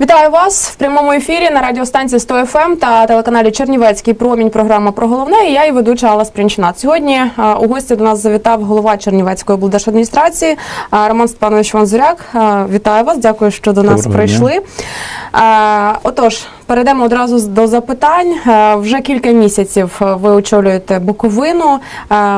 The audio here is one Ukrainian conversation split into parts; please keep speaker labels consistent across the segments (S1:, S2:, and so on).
S1: Вітаю вас в прямому ефірі на радіостанції 100 FM та телеканалі Чернівецький промінь. Програма про головне. І я і ведуча Алла Спрінчина. Сьогодні е, у гості до нас завітав голова Чернівецької облдержадміністрації е, Роман Степанович Ванзуряк. Е, Вітаю вас, дякую, що до нас
S2: Доброго
S1: прийшли. Е, Отож, перейдемо одразу до запитань. Вже кілька місяців ви очолюєте Буковину.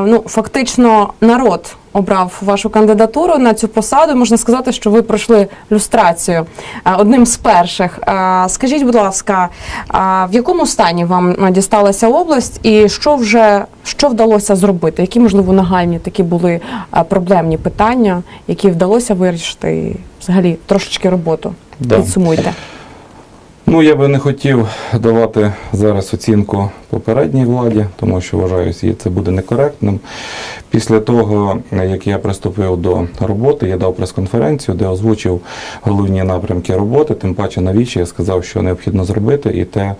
S1: Ну, фактично, народ обрав вашу кандидатуру на цю посаду. Можна сказати, що ви пройшли люстрацію е, одним з перших. Е, Скажіть, будь ласка, е, в якому стані вам дісталася область, і що вже що вдалося зробити? Які можливо нагальні такі були проблемні питання, які вдалося вирішити, і взагалі трошечки роботу?
S2: Да.
S1: Підсумуйте.
S2: Ну, я би не хотів давати зараз оцінку попередній владі, тому що вважаю, що це буде некоректним. Після того, як я приступив до роботи, я дав прес-конференцію, де озвучив головні напрямки роботи, тим паче навіщо я сказав, що необхідно зробити, і те,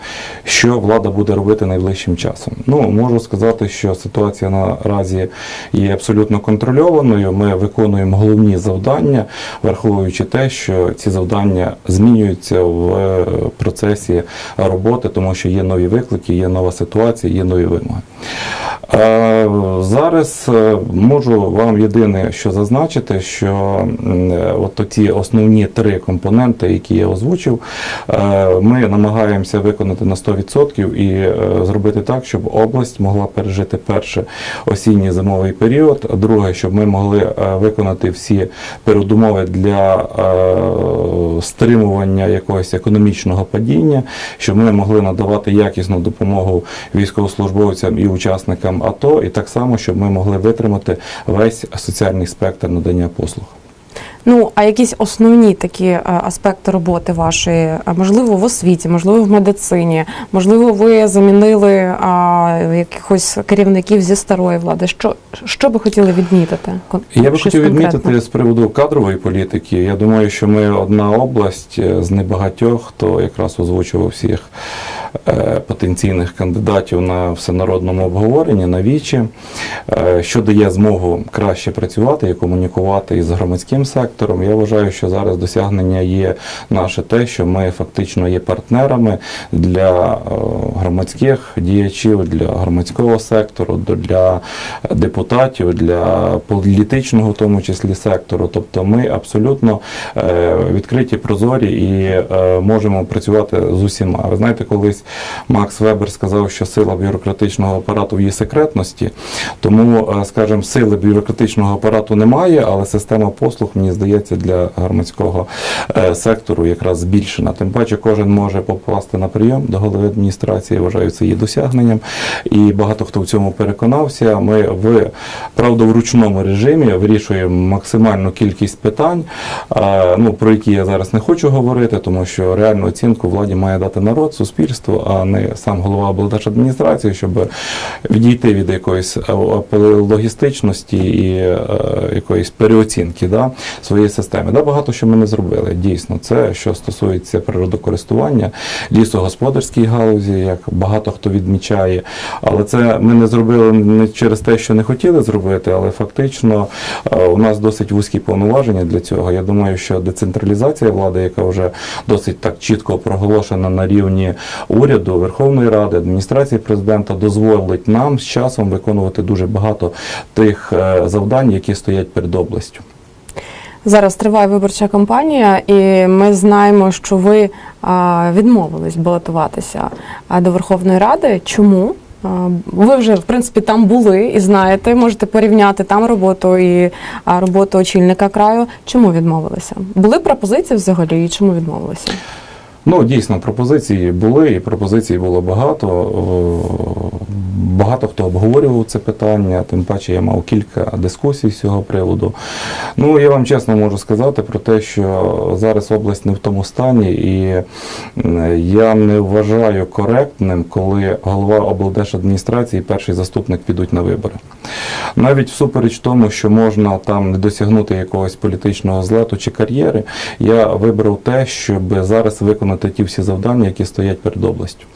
S2: що влада буде робити найближчим часом. Ну, можу сказати, що ситуація наразі є абсолютно контрольованою. Ми виконуємо головні завдання, враховуючи те, що ці завдання змінюються в е, процесі роботи, тому що є нові виклики, є нова ситуація, є нові вимоги. Е, Зараз е, можу вам єдине, що зазначити, що е, от ті основні три компоненти, які я озвучив, ми намагаємося виконати на 100% і зробити так, щоб область могла пережити перше осінній зимовий період. Друге, щоб ми могли виконати всі передумови для стримування якогось економічного падіння, щоб ми могли надавати якісну допомогу військовослужбовцям і учасникам АТО, і так само, щоб ми могли витримати весь соціальний спектр надання послуг.
S1: Ну, а якісь основні такі е, аспекти роботи вашої, можливо, в освіті, можливо, в медицині, можливо, ви замінили а, якихось керівників зі старої влади. Що, що би хотіли відмітити?
S2: Я би хотів
S1: конкретне?
S2: відмітити з приводу кадрової політики. Я думаю, що ми одна область е, з небагатьох, хто якраз озвучував всіх потенційних кандидатів на всенародному обговоренні на вічі, е, що дає змогу краще працювати і комунікувати із громадським сектором. Я вважаю, що зараз досягнення є наше те, що ми фактично є партнерами для е, громадських діячів, для громадського сектору, для депутатів, для політичного, в тому числі сектору. Тобто ми абсолютно е, відкриті, прозорі і е, можемо працювати з усіма. Ви знаєте, колись Макс Вебер сказав, що сила бюрократичного апарату в її секретності. Тому, е, скажімо, сили бюрократичного апарату немає, але система послуг, мені здається, для громадського е, сектору якраз збільшена. Тим паче, кожен може попасти на прийом до голови адміністрації. Вважаю, це є досягненням. І багато хто в цьому переконався. Ми в правда в ручному режимі вирішуємо максимальну кількість питань, е, ну про які я зараз не хочу говорити, тому що реальну оцінку владі має дати народ, суспільство, а не сам голова облдержадміністрації, щоб відійти від якоїсь е, логістичності і е, якоїсь переоцінки да, своєї системи. Да, багато що ми не зробили. Дійсно, це що стосується природокористування, лісогосподарській галузі, як багато хто відмічає. Але це ми не зробили не через те, що не хотіли зробити, але фактично е, у нас досить вузькі повноваження для цього. Я думаю, що децентралізація влади, яка вже досить так чітко проголошена на рівні уряду, Верховної Ради, адміністрації президента, дозволить нам з часом виконувати дуже багато тих е, завдань, які стоять перед областю.
S1: Зараз триває виборча кампанія, і ми знаємо, що ви відмовились балотуватися до Верховної Ради. Чому? Ви вже в принципі там були і знаєте, можете порівняти там роботу і роботу очільника краю. Чому відмовилися? Були пропозиції взагалі, і чому відмовилися?
S2: Ну, дійсно, пропозиції були, і пропозицій було багато. Багато хто обговорював це питання, тим паче я мав кілька дискусій з цього приводу. Ну, я вам чесно можу сказати про те, що зараз область не в тому стані, і я не вважаю коректним, коли голова облдержадміністрації і перший заступник підуть на вибори. Навіть всупереч тому, що можна там не досягнути якогось політичного злету чи кар'єри, я вибрав те, щоб зараз виконати ті всі завдання, які стоять перед областю.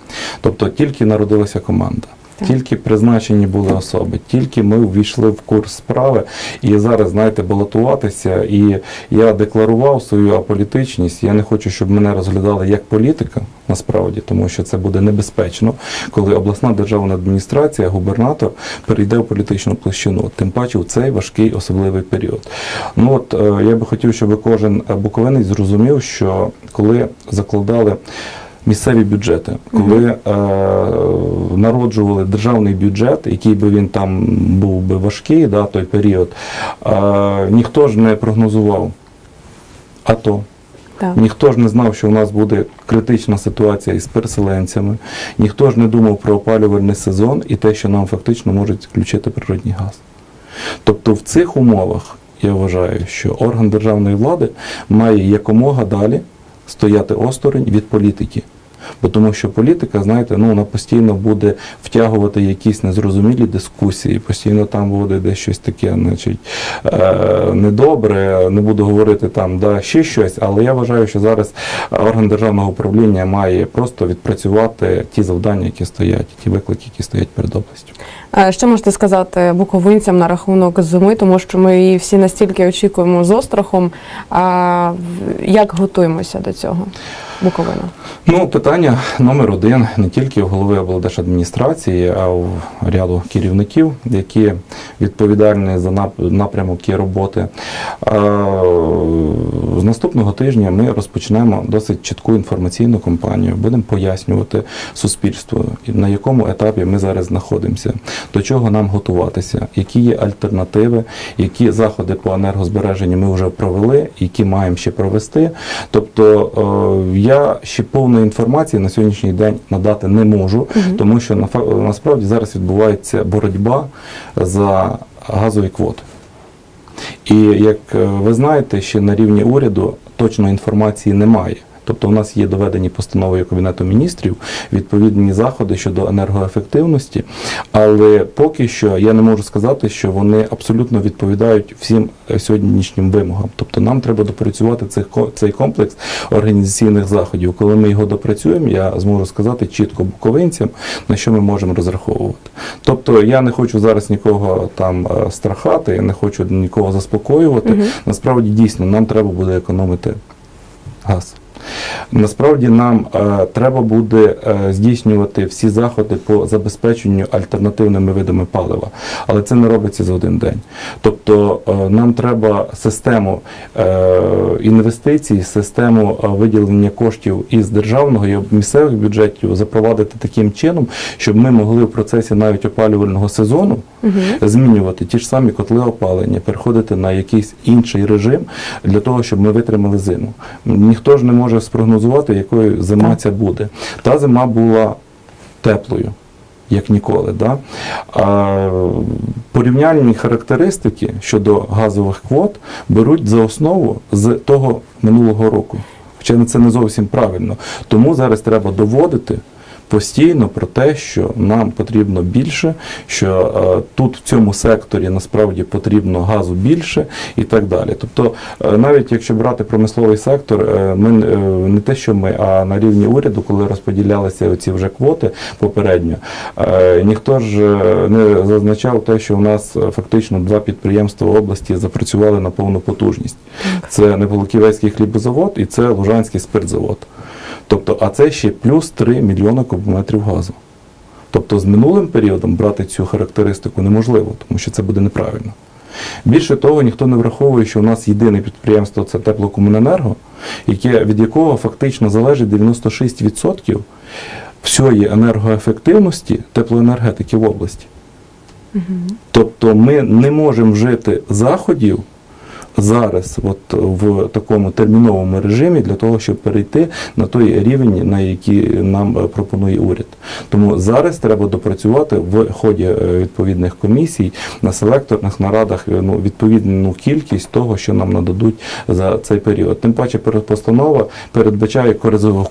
S2: Тобто тільки народилася команда. Тільки призначені були особи, тільки ми ввійшли в курс справи. І зараз, знаєте, балотуватися. І я декларував свою аполітичність. Я не хочу, щоб мене розглядали як політика, насправді, тому що це буде небезпечно, коли обласна державна адміністрація, губернатор перейде в політичну площину, тим паче в цей важкий особливий період. Ну от е, я би хотів, щоб кожен е, буковинець зрозумів, що коли закладали місцеві бюджети, коли е, народжували державний бюджет, який би він там був би важкий, да, той період, е, ніхто ж не прогнозував АТО.
S1: Так.
S2: Ніхто ж не знав, що у нас буде критична ситуація із переселенцями, ніхто ж не думав про опалювальний сезон і те, що нам фактично можуть включити природний газ. Тобто в цих умовах я вважаю, що орган державної влади має якомога далі стояти осторонь від політики. Бо тому що політика, знаєте, ну вона постійно буде втягувати якісь незрозумілі дискусії, постійно там буде десь щось таке, значить, е, недобре, не буду говорити там да, ще щось, але я вважаю, що зараз орган державного управління має просто відпрацювати ті завдання, які стоять, ті виклики, які стоять перед областю.
S1: Що можете сказати буковинцям на рахунок зими, тому що ми її всі настільки очікуємо з острахом. А як готуємося до цього? Буковина.
S2: Ну, питання номер один не тільки в голови облдержадміністрації, а в ряду керівників, які відповідальні за нап- напрямок і роботи. З наступного тижня ми розпочнемо досить чітку інформаційну кампанію. Будемо пояснювати суспільству, на якому етапі ми зараз знаходимося, до чого нам готуватися, які є альтернативи, які заходи по енергозбереженню ми вже провели, які маємо ще провести. Тобто е, я ще повної інформації на сьогоднішній день надати не можу, тому що на насправді зараз відбувається боротьба за газові квоти. І як е, ви знаєте, ще на рівні уряду точної інформації немає. Тобто у нас є доведені постановою Кабінету міністрів відповідні заходи щодо енергоефективності, але поки що я не можу сказати, що вони абсолютно відповідають всім е, сьогоднішнім вимогам. Тобто нам треба допрацювати цих цей комплекс організаційних заходів. Коли ми його допрацюємо, я зможу сказати чітко буковинцям, на що ми можемо розраховувати. Тобто я не хочу зараз нікого там е, страхати, я не хочу нікого заспокоювати. Насправді дійсно нам треба буде економити газ. Насправді нам е, треба буде е, здійснювати всі заходи по забезпеченню альтернативними видами палива, але це не робиться за один день. Тобто е, нам треба систему е, інвестицій, систему е, виділення коштів із державного і місцевих бюджетів запровадити таким чином, щоб ми могли в процесі навіть опалювального сезону змінювати ті ж самі котли опалення, переходити на якийсь інший режим для того, щоб ми витримали зиму. Ніхто ж не може спрогнозувати, якою зима ця буде. Та зима була теплою. Як ніколи, да? а, порівняльні характеристики щодо газових квот беруть за основу з того минулого року. Хоча це не зовсім правильно. Тому зараз треба доводити постійно про те, що нам потрібно більше, що е, тут в цьому секторі насправді потрібно газу більше і так далі. Тобто, е, навіть якщо брати промисловий сектор, е, ми не те, що ми, а на рівні уряду, коли розподілялися ці вже квоти попередньо, ніхто ж не зазначав те, що у нас фактично два підприємства області запрацювали на повну потужність. Це Неполуківецький хлібозавод і це Лужанський спиртзавод. Тобто, а це ще плюс 3 мільйони кубометрів газу. Тобто з минулим періодом брати цю характеристику неможливо, тому що це буде неправильно. Більше того, ніхто не враховує, що у нас єдине підприємство це теплокомуненерго, яке, від якого фактично залежить 96% всієї енергоефективності теплоенергетики в області. Тобто ми не можемо вжити заходів зараз, от в такому терміновому режимі, для того, щоб перейти на той рівень, на який нам е, пропонує уряд. Тому зараз треба допрацювати в ході е, відповідних комісій на селекторних нарадах е, ну, відповідну кількість того, що нам нададуть за цей період. Тим паче постанова передбачає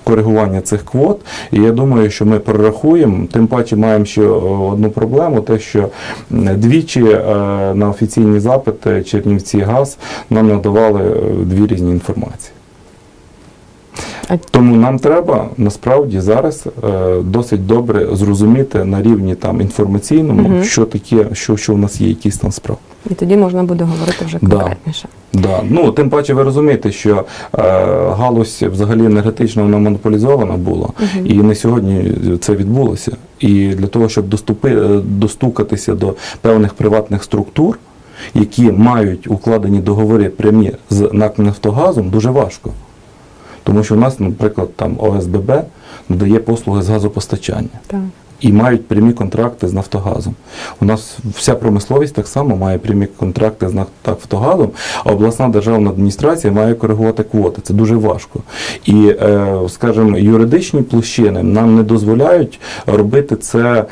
S2: коригування цих квот, і я думаю, що ми прорахуємо. Тим паче маємо ще одну проблему: те, що двічі на офіційні запити Чернівці газ нам надавали е, дві різні інформації. Тому нам треба насправді зараз е, досить добре зрозуміти на рівні там інформаційному,
S1: Мгм.
S2: що таке, що, що в нас є, якісь там справи.
S1: І тоді можна буде говорити вже конкретніше.
S2: Да. Ну, тим паче ви розумієте, що е, галузь взагалі енергетична вона монополізована була,
S1: Мгм.
S2: і не сьогодні це відбулося. І для того, щоб доступи, е, достукатися до певних приватних структур, які мають укладені договори прямі з НАК Нафтогазом, дуже важко. Тому що у нас, наприклад, там ОСББ надає послуги з газопостачання
S1: Так.
S2: І мають прямі контракти з Нафтогазом. У нас вся промисловість так само має прямі контракти з Нафтогазом, а обласна державна адміністрація має коригувати квоти. Це дуже важко. І, е, скажімо, юридичні площини нам не дозволяють робити це е,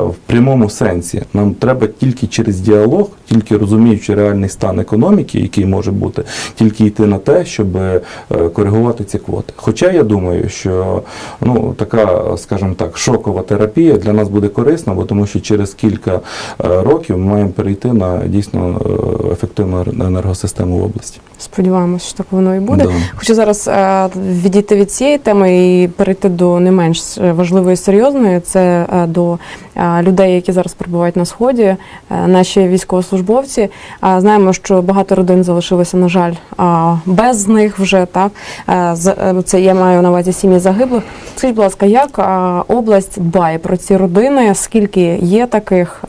S2: в прямому сенсі. Нам треба тільки через діалог, тільки розуміючи реальний стан економіки, який може бути, тільки йти на те, щоб е, коригувати ці квоти. Хоча я думаю, що ну така, скажімо так, шокова терапія для нас буде корисна, бо тому що через кілька е, років ми маємо перейти на дійсно е, ефективну енергосистему в області.
S1: Сподіваємось, що так воно і буде.
S2: Да.
S1: Хочу зараз е, відійти від цієї теми і перейти до не менш важливої серйозної. Це до людей, які зараз перебувають на сході, наші військовослужбовці. Знаємо, що багато родин залишилося, на жаль, без них вже так. Це я маю на увазі сім'ї загиблих. Скажіть, будь ласка, як область дбає про ці родини? Скільки є таких?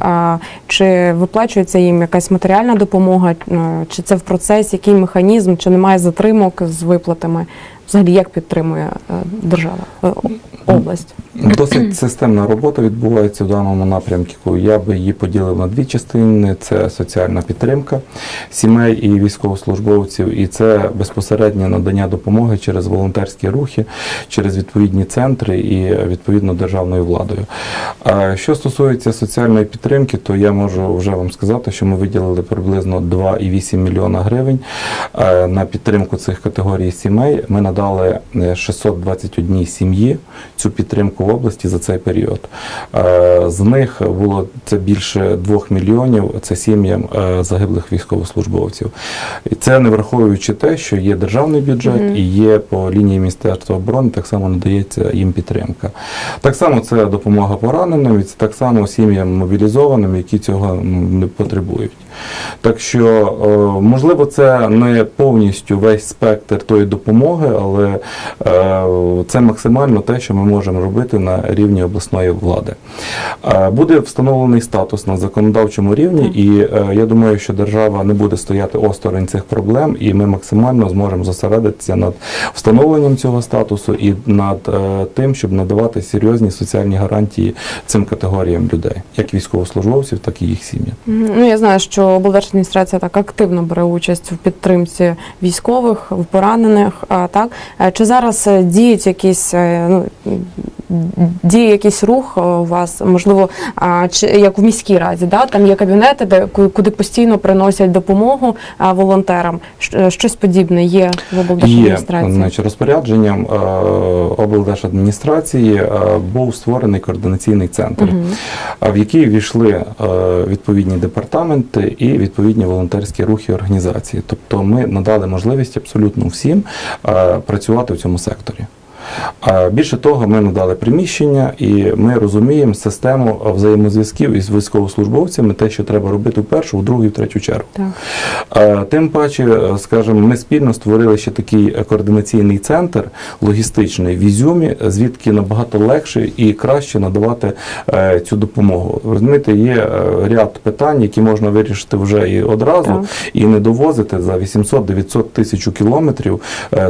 S1: Чи виплачується їм якась матеріальна допомога? Е, Чи це в процесі? Який механізм? Чи немає затримок з виплатами? Взагалі, як підтримує е, держава е, область?
S2: Досить системна робота відбувається в даному напрямку. Я би її поділив на дві частини: це соціальна підтримка сімей і військовослужбовців, і це безпосереднє надання допомоги через волонтерські рухи, через відповідні центри і відповідно державною владою. Що стосується соціальної підтримки, то я можу вже вам сказати, що ми виділили приблизно 2,8 мільйона гривень е, на підтримку цих категорій сімей. Ми надали е, 621 сім'ї цю підтримку в області за цей період. Е, З них було це більше 2 мільйонів. Це сім'ям е, загиблих військовослужбовців. І це не враховуючи те, що є державний бюджет
S1: Мгм.
S2: і є по лінії Міністерства оборони, так само надається їм підтримка. Так само це допомога пораненим, і це так само сім'ям мобілізованим, які цього не потребують. Так що, е, можливо, це не повністю весь спектр тої допомоги, але е, це максимально те, що ми можемо робити на рівні обласної влади. Е, Буде встановлений статус на законодавчому рівні, і е, я думаю, що держава не буде стояти осторонь цих проблем, і ми максимально зможемо зосередитися над встановленням цього статусу і над тим, щоб надавати серйозні соціальні гарантії цим категоріям людей, як військовослужбовців, так і їх сім'ям.
S1: Ну я знаю, що облдержадміністрація так активно бере участь в підтримці військових, в поранених. А так чи зараз е, діють якісь е, ну діє якийсь рух е, у вас, можливо, чи як в міській раді, да там є кабінети, де куди постійно приносять допомогу волонтерам. Щось подібне є в
S2: Є
S1: облдержадміністрації?
S2: значить, розпорядженням е, облдержадміністрації е, був створений координаційний центр, а в який війшли е, відповідні департаменти і відповідні волонтерські рухи організації. Тобто ми надали можливість абсолютно всім е, працювати в цьому секторі. Більше того, ми надали приміщення, і ми розуміємо систему взаємозв'язків із військовослужбовцями, те, що треба робити в першу, в другу і в третю чергу.
S1: Так.
S2: Тим паче, е, скажімо, ми спільно створили ще такий е, координаційний центр логістичний в Ізюмі, звідки набагато легше і краще надавати е, цю допомогу. Розумієте, є ряд питань, які можна вирішити вже і одразу,
S1: Так.
S2: і не довозити за 800-900 тисяч кілометрів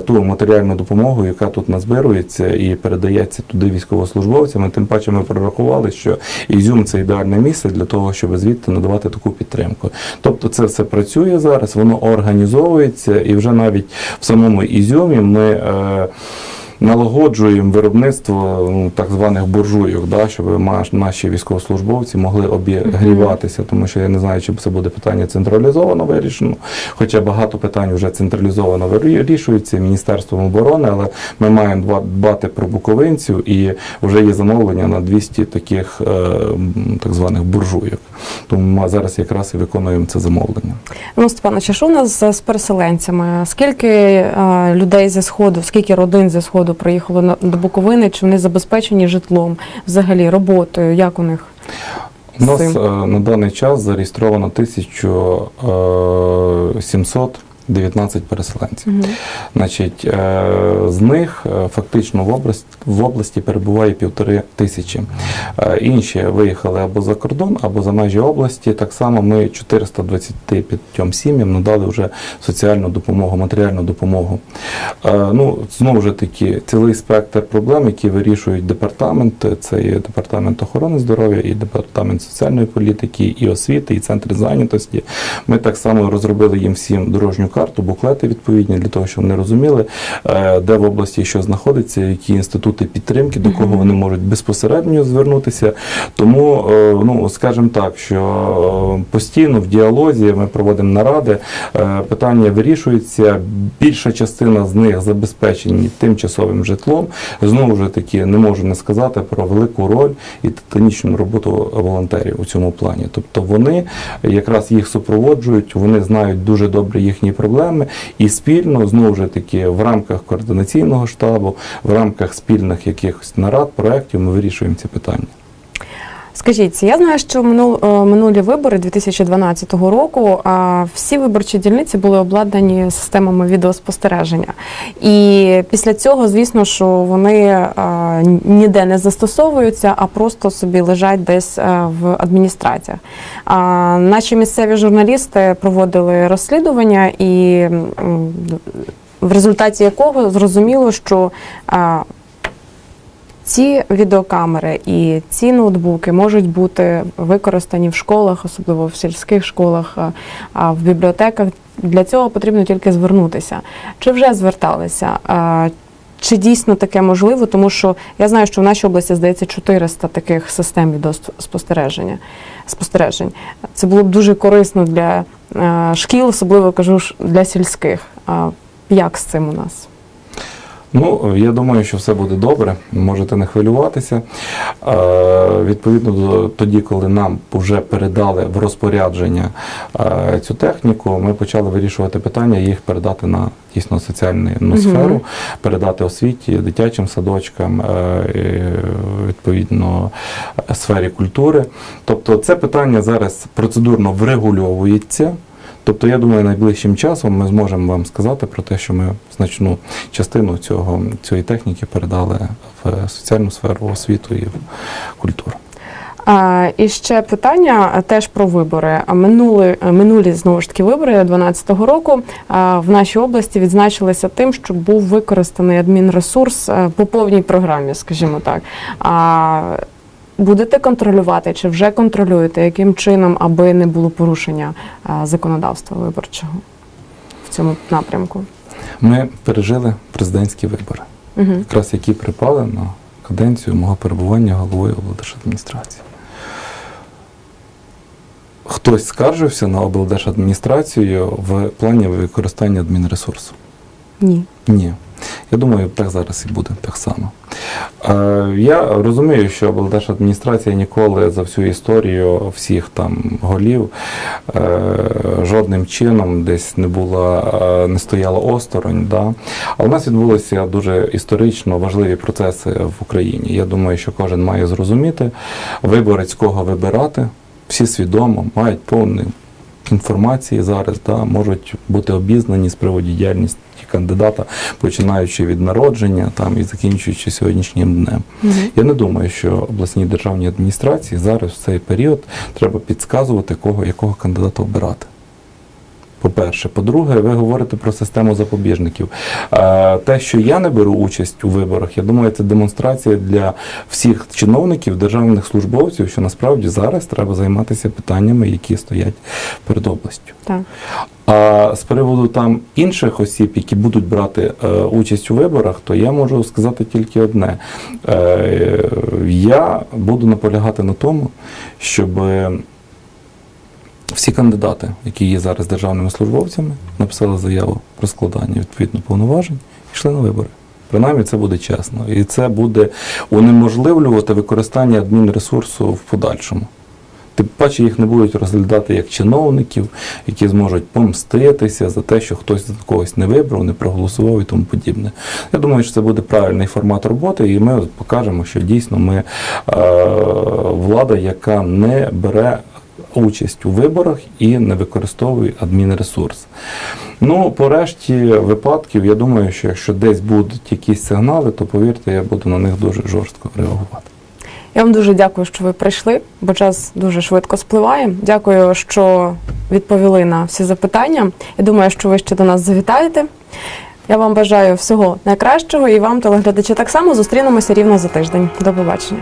S2: ту матеріальну допомогу, яка тут назбирується і передається туди військовослужбовцям. Тим паче ми прорахували, що Ізюм це ідеальне місце для того, щоб звідти надавати таку підтримку. Тобто це все працює зараз, воно організовується, і вже навіть в самому Ізюмі ми. Е, налагоджуємо виробництво ну, так званих буржуйок, да, щоб наші військовослужбовці могли обігріватися, тому що я не знаю, чи це буде питання централізовано вирішено. Хоча багато питань вже централізовано вирішуються Міністерством оборони, але ми маємо дба- дбати про буковинців і вже є замовлення на 200 таких е, так званих буржуйок. Тому ми зараз якраз і виконуємо це замовлення.
S1: Ну, Степанович, а що у нас з, з переселенцями? Скільки е, людей зі сходу, скільки родин зі сходу приїхало на до Буковини? Чи вони забезпечені житлом, взагалі роботою? Як у них?
S2: У нас е, на даний час зареєстровано 1719 переселенців.
S1: Мгм.
S2: Значить, е, з них е, фактично в області, в області перебуває півтори тисячі. Е, Інші виїхали або за кордон, або за межі області. Так само ми 425 сім'ям надали вже соціальну допомогу, матеріальну допомогу. Ну, знову ж таки, цілий спектр проблем, які вирішують департамент. Це є департамент охорони здоров'я, і департамент соціальної політики, і освіти, і центри зайнятості. Ми так само розробили їм всім дорожню карту, буклети відповідні для того, щоб вони розуміли, е, де в області що знаходиться, які інститути підтримки, до кого вони можуть безпосередньо звернутися. Тому, е, ну скажімо так, що е, постійно в діалозі ми проводимо наради, питання вирішуються. Більша частина з них забезпечені тимчасовим житлом. Знову ж таки, не можу не сказати про велику роль і титанічну роботу волонтерів у цьому плані. Тобто вони якраз їх супроводжують, вони знають дуже добре їхні проблеми, і спільно знову ж таки в рамках координаційного штабу, в рамках спільних якихось нарад, проєктів ми вирішуємо ці питання.
S1: Скажіть, я знаю, що е, минулі вибори 2012 року всі виборчі дільниці були обладнані системами відеоспостереження. І після цього, звісно, що вони ніде не застосовуються, а просто собі лежать десь е, в адміністраціях. Наші місцеві журналісти проводили розслідування, і в результаті якого зрозуміло, що ці відеокамери і ці ноутбуки можуть бути використані в школах, особливо в сільських школах, а в бібліотеках. Для цього потрібно тільки звернутися. Чи вже зверталися? Чи дійсно таке можливо? Тому що я знаю, що в нашій області здається 400 таких систем відеоспостереження. спостережень. Це було б дуже корисно для е, шкіл, особливо кажу для сільських. Як з цим у нас?
S2: Ну, я думаю, що все буде добре, можете не хвилюватися. Е, відповідно до тоді, коли нам вже передали в розпорядження е, цю техніку, ми почали вирішувати питання їх передати на дійсно соціальну
S1: Мгм.
S2: сферу, передати освіті, дитячим садочкам, е, відповідно сфері культури. Тобто, це питання зараз процедурно врегульовується. Тобто, я думаю, найближчим часом ми зможемо вам сказати про те, що ми значну частину цього, цієї техніки передали в соціальну сферу, освіту і в культуру.
S1: І ще питання теж про вибори. Минули, минулі знову ж таки вибори 2012 року в нашій області відзначилися тим, що був використаний адмінресурс по повній програмі, скажімо так. Будете контролювати чи вже контролюєте, яким чином, аби не було порушення законодавства виборчого в цьому напрямку?
S2: Ми пережили президентські вибори,
S1: Угу.
S2: якраз які припали на каденцію мого перебування головою облдержадміністрації. Хтось скаржився на облдержадміністрацію в плані використання адмінресурсу.
S1: Ні.
S2: Ні. Я думаю, так зараз і буде так само. Е, я розумію, що облдержадміністрація ніколи за всю історію всіх там голів е, жодним чином десь не була, е, не стояла осторонь. Да? Але у нас відбулися дуже історично важливі процеси в Україні. Я думаю, що кожен має зрозуміти, виборець кого вибирати, всі свідомо мають повну інформації зараз, да, можуть бути обізнані з приводу діяльності кандидата, починаючи від народження там і закінчуючи сьогоднішнім днем.
S1: Угу.
S2: Я не думаю, що обласній державній адміністрації зараз в цей період треба підказувати, кого якого кандидата обирати. По-перше, по-друге, ви говорите про систему запобіжників. Е, Те, що я не беру участь у виборах, я думаю, це демонстрація для всіх чиновників, державних службовців, що насправді зараз треба займатися питаннями, які стоять перед областю.
S1: Так.
S2: А з приводу там інших осіб, які будуть брати е, участь у виборах, то я можу сказати тільки одне: е, я буду наполягати на тому, щоб всі кандидати, які є зараз державними службовцями, написали заяву про складання відповідно повноважень йшли на вибори. Принаймні це буде чесно. І це буде унеможливлювати використання адмінресурсу в подальшому. Тим паче їх не будуть розглядати як чиновників, які зможуть помститися за те, що хтось когось не вибрав, не проголосував і тому подібне. Я думаю, що це буде правильний формат роботи, і ми покажемо, що дійсно ми е, влада, яка не бере участь у виборах і не використовує адмінресурс. Ну, по решті випадків, я думаю, що якщо десь будуть якісь сигнали, то повірте, я буду на них дуже жорстко реагувати.
S1: Я вам дуже дякую, що ви прийшли, бо час дуже швидко спливає. Дякую, що відповіли на всі запитання. Я думаю, що ви ще до нас завітаєте. Я вам бажаю всього найкращого і вам, телеглядачі, так само зустрінемося рівно за тиждень. До побачення.